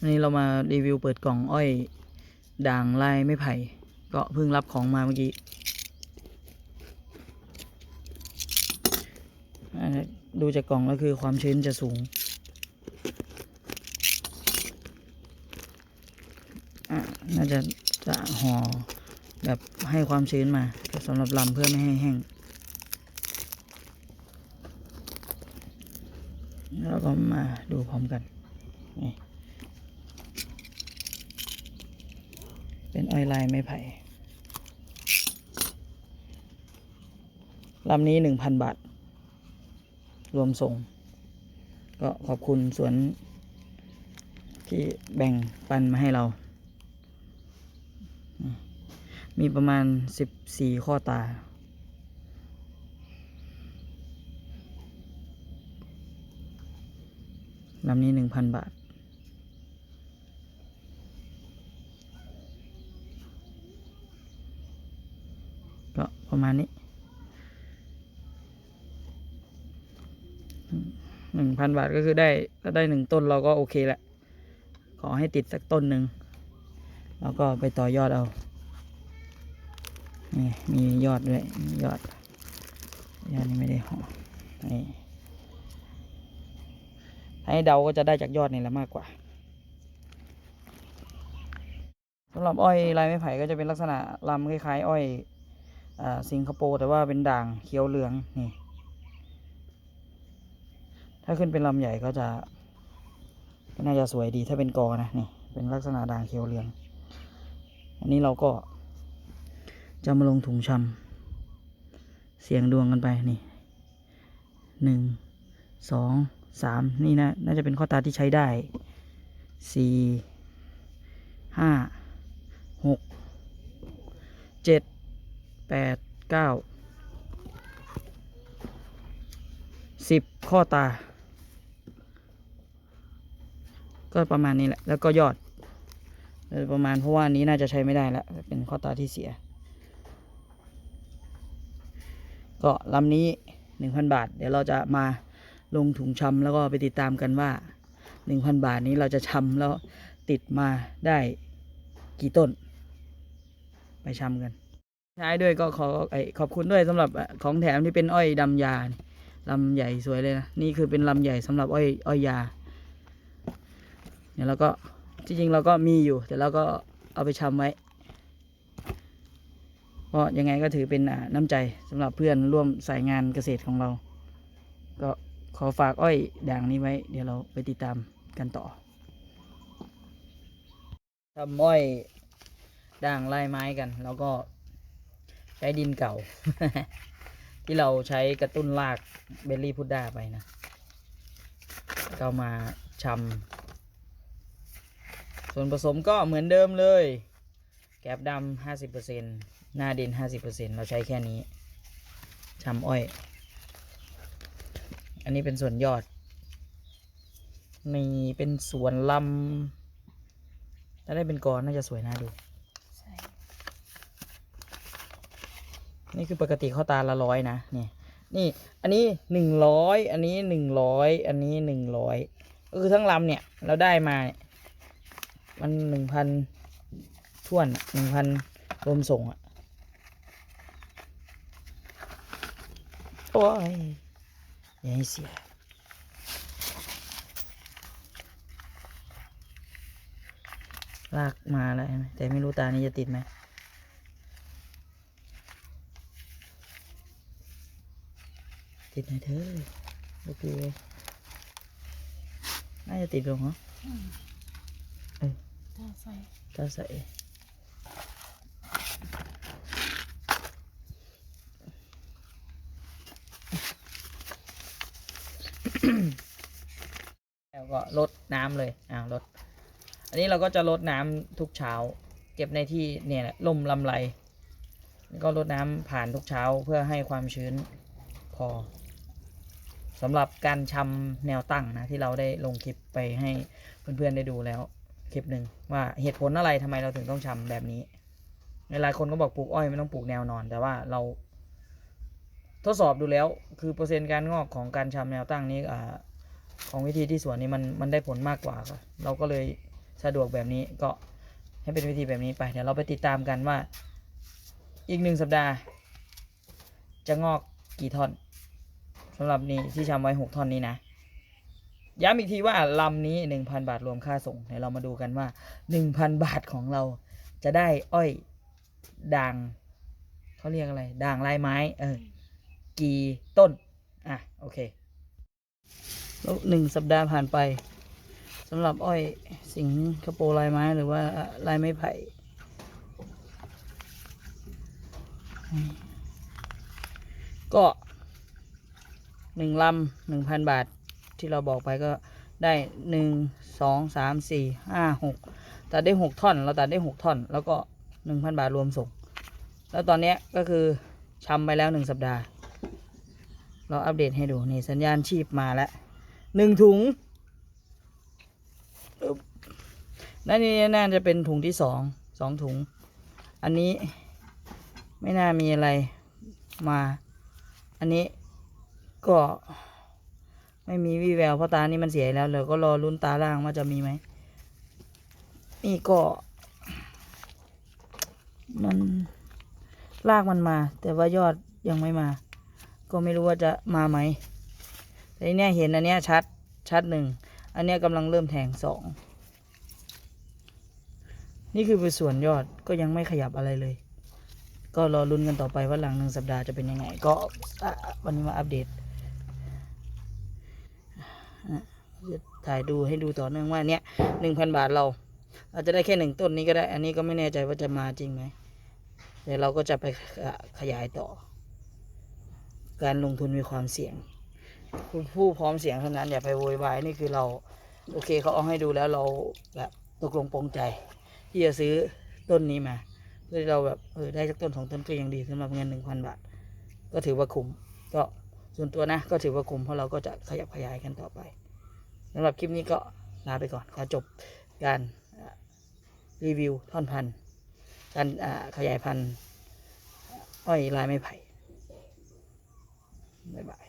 วันนี้เรามารีวิวเปิดกล่องอ้อยด่างลายไม้ไผ่ ก็เพิ่งรับของมาเมื่อกี้ ดูจากกล่องแล้วคือความชื้นจะสูง น่าจะจะห่อแบบให้ความชื้นมาสำหรับลำเพื่อไม่ให้แห้ง แล้วก็มาดูพร้อมกันนี่ เป็นอ้อยลายไม้ไผ่ลำนี้หนึ่งพันบาท รวมส่ง ก็ขอบคุณสวนที่แบ่งปันมาให้เรา มีประมาณสิบสี่ข้อตา ลำนี้หนึ่งพันบาท ก็ ประมาณนี้หนึ่งพันบาทก็คือได้ถ้าได้หนึ่งต้นเราก็โอเคแหละ ขอให้ติดสักต้นหนึ่งแล้วก็ไปต่อยอดเอานี่มียอดด้วยมียอด ยอดนี้ไม่ได้ห่อนี่ให้เดาก็จะได้จากยอดนี่แหละมากกว่าสำหรับอ้อยลายไม้ไผ่ก็จะเป็นลักษณะลำคล้ายๆอ้อย สิงคโปร์แต่ว่าเป็นด่างเขียวเหลืองนี่ ถ้าขึ้นเป็นลำใหญ่ก็จะก็น่าจะสวยดีถ้าเป็นกอนะนี่เป็นลักษณะด่างเขียวเหลือง อันนี้เราก็จะมาลงถุงชำเสียงดวงกันไปนี่หนึ่งสองสามนี่นะน่าจะเป็นข้อตาที่ใช้ได้สี่ห้าหกเจ็ด แปดเก้าสิบข้อตา ก็ประมาณนี้แหละ แล้วก็ยอดโดยประมาณเพราะว่านี้น่าจะใช้ไม่ได้แล้ว เป็นข้อตาที่เสีย ก็ลำนี้หนึ่งพันบาท เดี๋ยวเราจะมาลงถุงชำแล้วก็ไปติดตามกันว่าหนึ่งพันบาทนี้เราจะชำแล้วติดมาได้กี่ต้น ไปชำกัน ท้ายด้วยก็ขอไอขอบคุณด้วยสำหรับของแถมที่เป็นอ้อยดำยาลำใหญ่สวยเลยนะ นี่คือเป็นลำใหญ่สำหรับอ้อยอ้อยยาเนี่ยเราก็จริงๆเราก็มีอยู่ แต่เราก็เอาไปชำไว้เพราะยังไงก็ถือเป็นน้ำใจสำหรับเพื่อนร่วมสายงานเกษตรของเรา ก็ขอฝากอ้อยด่างนี้ไว้ เดี๋ยวเราไปติดตามกันต่อทำอ้อยด่างลายไม้กัน แล้วก็ ใช้ดินเก่า ที่เราใช้กระตุ้นรากเบลลี่พุดด้าไปนะก็มาชำส่วนผสมก็เหมือนเดิมเลย แกบดำห้าสิบเปอร์เซ็นหน้าดินห้าสิบเปอร์เซ็นเราใช้แค่นี้ชำอ้อย อันนี้เป็นส่วนยอดมีเป็นส่วนลำถ้าได้เป็นกรน่าจะสวยน่าดู ใช่ นี่คือปกติเข้าตาละร้อยนะนี่นี่อันนี้หนึ่งร้อยอันนี้หนึ่งร้อยอันนี้หนึ่งร้อยก็คือทั้งลำเนี่ยเราได้มา มันหนึ่งพันท่วนหนึ่งพันรวมส่งอะโอ้ยอย่าให้เสียลากมาแล้วแต่ไม่รู้ตานี้จะติดไหม ติดหน่อยเถอะโอเคน่าจะติดลงเหรอถ้าใส่ถ้าใสแล้วก็ลดน้ำเลยอ่าลด อันนี้เราก็จะลดน้ำทุกเช้า เก็บในที่เนี่ยแหละล่มลำไรก็ลดน้ำผ่านทุกเช้าเพื่อให้ความชื้นพอ สำหรับการชำแนวตั้งนะที่เราได้ลงคลิปไปให้เพื่อนๆได้ดูแล้วคลิปหนึ่งว่าเหตุผลอะไรทำไมเราถึงต้องชำแบบนี้หลายคนก็บอกปลูกอ้อยไม่ต้องปลูกแนวนอน แต่ว่าเรา ทดสอบดูแล้ว คือเปอร์เซ็นต์การงอกของการชำแนวตั้งนี้อ่าของวิธีที่สวนนี้มันมันได้ผลมากกว่าเราก็เลยสะดวกแบบนี้ก็ให้เป็นวิธีแบบนี้ไป เดี๋ยวเราไปติดตามกันว่า อีกหนึ่งสัปดาห์ จะงอกกี่ท่อน สำหรับนี้ที่ชำไว้หกท่อนนี้นะย้ำอีกทีว่าลำนี้หนึ่งพันบาทรวมค่าส่งเดี๋ยวเรามาดูกันว่าหนึ่งพันบาทของเราจะได้อ้อยด่างเขาเรียกอะไรด่างลายไม้ เออ กี่ต้น อะ โอเค แล้วหนึ่งสัปดาห์ผ่านไปสำหรับอ้อยสิงคโปร์ลายไม้หรือว่าลายไม้ไผ่ก็ หนึ่งลำหนึ่งพันบาทที่เราบอกไปก็ได้หนึ่งสองสามสี่ห้าหกตัดได้หกท่อน เราตัดได้หกท่อน แล้วก็หนึ่งพันบาทรวมส่ง แล้วตอนนี้ก็คือชำไปแล้วหนึ่งสัปดาห์ เราอัปเดตให้ดูนี่สัญญาณชีพมาแล้วหนึ่งถุงนั่นนี่น่าจะเป็นถุงที่สองสองถุง อันนี้ไม่น่ามีอะไรมา อันนี้ ก็ไม่มีวี่แววเพราะตานี่มันเสียแล้วเดี๋ยก็รอลุ้นตาล่างว่าจะมีไหมนี่ก็ มันลากมันมา แต่ว่ายอดยังไม่มา ก็ไม่รู้ว่าจะมาไหมแต่เนี้ยเห็นอันเนี้ยชัดชัดหนึ่งอันเนี้ยกำลังเริ่มแทงสองนี่คือเป็นส่วนยอดก็ยังไม่ขยับอะไรเลย ก็รอลุ้นกันต่อไปว่าหลังหนึ่งสัปดาห์จะเป็นยังไง ก็วันนี้มาอัปเดต จะถ่ายดูให้ดูต่อเนื่องว่าเนี้ยหนึ่งพันบาทเรา อาจจะได้แค่หนึ่งต้นนี้ก็ได้ อันนี้ก็ไม่แน่ใจว่าจะมาจริงไหมเดี๋ยวเราก็จะไปขยายต่อ การลงทุนมีความเสี่ยงผู้ผู้พร้อมเสี่ยงเท่านั้นอย่าไปโวยวายนี่คือเรา โอเคเขาเอาให้ดูแล้วเราแบบตกลงปรงใจ ที่จะซื้อต้นนี้มาเพื่อเราแบบเออได้สักต้นสองต้นก็ยังดีสำหรับเงินหนึ่งพันบาท ก็ถือว่าคุ้มก็ ส่วนตัวนะก็ถือว่าคุ้มเพราะเราก็จะขยับขยายกันต่อไปสำหรับคลิปนี้ก็ลาไปก่อนขอจบการรีวิวท่อนพันธุ์การขยายพันธุ์อ้อยลายไม้ไผ่บ๊ายบาย